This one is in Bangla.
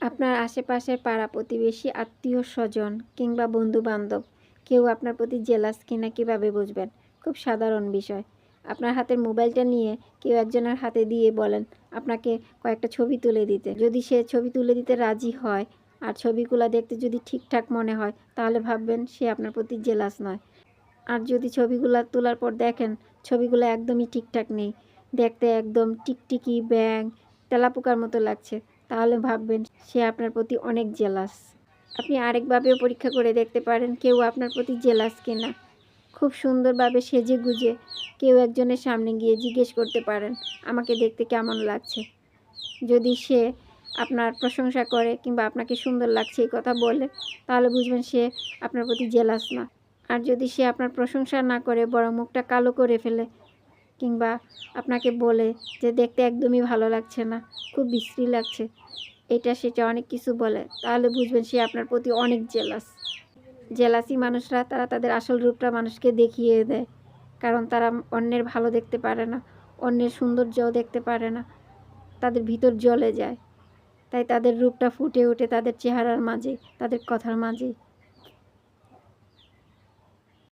আপনার আশেপাশের পাড়া প্রতিবেশী, আত্মীয় স্বজন কিংবা বন্ধু বান্ধব কেউ আপনার প্রতি জেলাস কিনা কীভাবে বুঝবেন? খুব সাধারণ বিষয়। আপনার হাতের মোবাইলটা নিয়ে কেউ একজনের হাতে দিয়ে বলেন, আপনাকে কয়েকটা ছবি তুলে দিতে। যদি সে ছবি তুলে দিতে রাজি হয় আর ছবিগুলো দেখতে যদি ঠিকঠাক মনে হয়, তাহলে ভাববেন সে আপনার প্রতি জেলাস নয়। আর যদি ছবিগুলো তোলার পর দেখেন ছবিগুলো একদমই ঠিকঠাক নেই, দেখতে একদম টিকটিকি ব্যাং তেলাপোকার মতো লাগছে তাহলে ভাববেন সে আপনার প্রতি অনেক জেলাস আপনি আরেকভাবেও পরীক্ষা করে দেখতে পারেন কেউ আপনার প্রতি জেলাস কিনা। খুব সুন্দরভাবে সেজে গুজে কেউ একজনের সামনে গিয়ে জিজ্ঞেস করতে পারেন, আমাকে দেখতে কেমন লাগছে? যদি সে আপনার প্রশংসা করে কিংবা আপনাকে সুন্দর লাগছে এই কথা বলে, তাহলে বুঝবেন সে আপনার প্রতি জেলাস না। আর যদি সে আপনার প্রশংসা না করে বড় মুখটা কালো করে ফেলে কিংবা আপনাকে বলে যে দেখতে একদমই ভালো লাগছে না, খুব বিশ্রী লাগছে। এটা সেটা অনেক কিছু বলে, তাহলে বুঝবেন সে আপনার প্রতি অনেক জেলাস জেলাসি মানুষরা, তারা তাদের আসল রূপটা মানুষকে দেখিয়ে দেয়। কারণ তারা অন্যের ভালো দেখতে পারে না, অন্যের সৌন্দর্যও দেখতে পারে না। তাদের ভিতর জলে যায়। তাই তাদের রূপটা ফুটে ওঠে তাদের চেহারার মাঝে, তাদের কথার মাঝে।